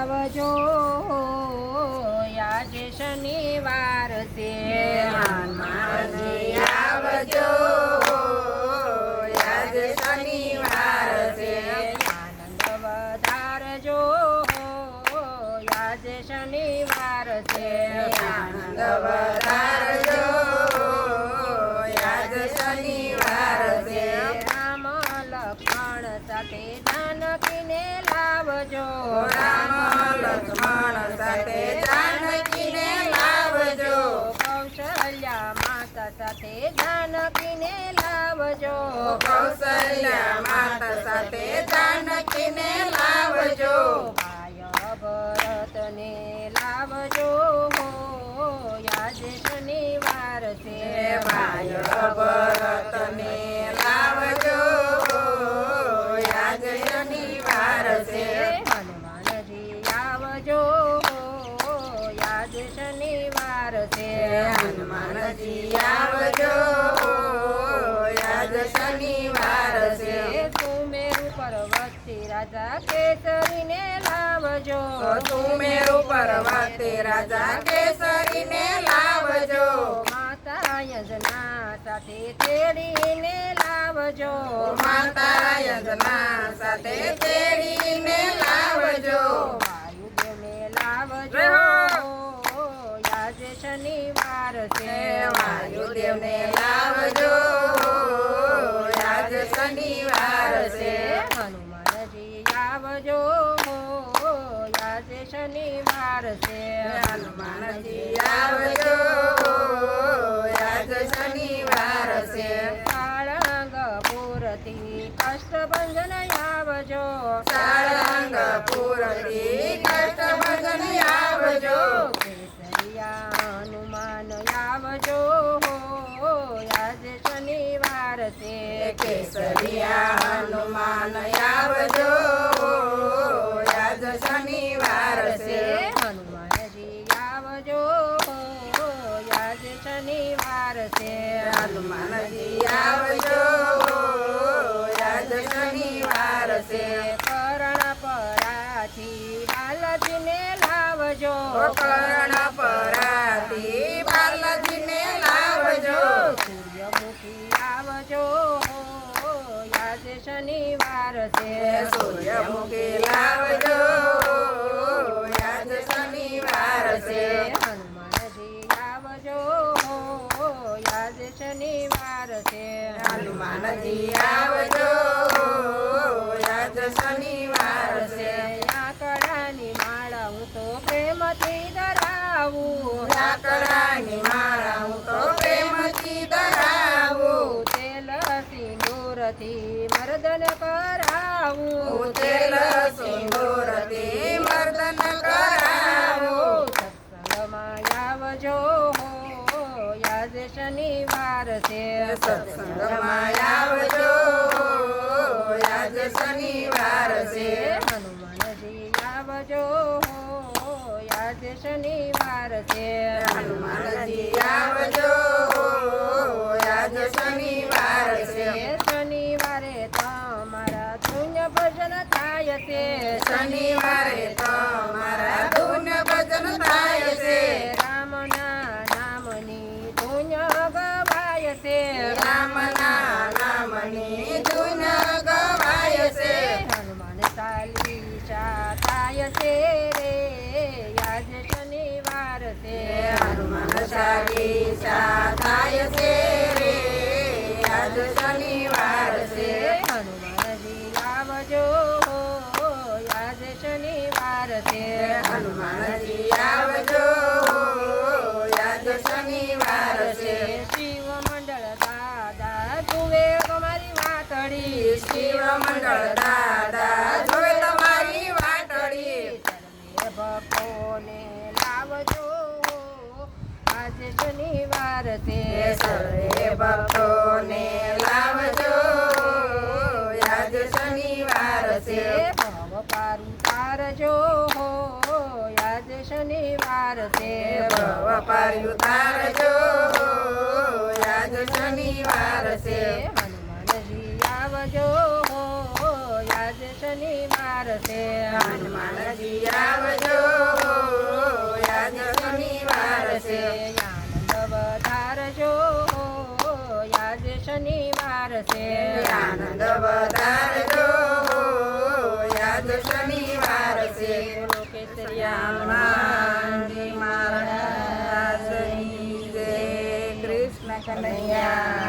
આવજો આજે શનિવાર છે. આવજો આજ શનિવાર છે. આનંદ વધારજો આજે શનિવાર છે. આનંદ વધારજો આજ શનિવાર છે. રામ લખણ સાથે જાનકીને લાવજો રામ લક્ષ્મણ સાથે જાનકીને લાવજો. કૌશલ્યા માતા સાથે જાનકીને લાવજો. કૌશલ્યા માતા સાથે જાનકીને લાવજો. ભાય ભરતને લાવજો આજે શનિવાર છે. ભાઈ ભરતને આવજો. આજ શનિવાર છે. સુમેરુ પર્વતથી રાજા કેસરીને લાવજો. સુમેરુ પર્વતે રાજા કેસરીને લાવજો. માતા યજના સાથે તેડીને લાવજો. માતા યજના સાથે હનુમાનજી આવજો આજ શનિવાર છે. સાળંગપુરથી કષ્ટભંજન આવજો. સાળંગપુરથી કષ્ટભંજન આવજો. કેસરિયા હનુમાન આવજો આજે શનિવાર છે. કેસરિયા હનુમાન આવજો. શનિવાર છે. હનુમાનજી આવજો. આજ શનિવાર છે. કરણ પરાથી બાલાજીને લાવજો. કર્ણ પરાથી બાલાજીને લાવજો. સૂર્યમુખી આવજો. આજે શનિવાર છે. સૂર્યમુખી લાવજો. છે હનુમાનજી આવજો. આજ શનિવાર છે. આકડાની માળા હું તો પ્રેમથી ધરાવું. લાકડાની માળા હું તો પ્રેમથી ધરાવું. તેલ સિંદૂરથી મર્દન કરાવું. તેલ છે સત્સંગમાં આવજો આજ શનિવાર છે હનુમાનજી આવજો આજ શનિવાર છે શનિવારે તમારા શૂન્ય ભજન થાય છે. શનિવારે તો ચાલીસા થાય છે રે આજ શનિવાર છે હનુમાનજી આવજો યાદ શનિવાર છે હનુમાનજી આવજો આજ શનિવાર છે શિવ મંડળ દાદા તુવે તમારી વાતડી શિવ મંડળ દાદા છે સર્વે ભક્તોને લાવજો. આજ શનિવાર છે. ભવ પારું તારજો યાદ શનિવાર છે. ભવ પાર ઉતારજો આજ શનિવાર છે. હનુમાનજી આવજો યાદ શનિવાર છે. હનુમાનજી આવજો આજ શનિવાર છે. છે આનંદ વધારજો યાદ શનિવાર છે. મહારાજની જય. કૃષ્ણ કનૈયા.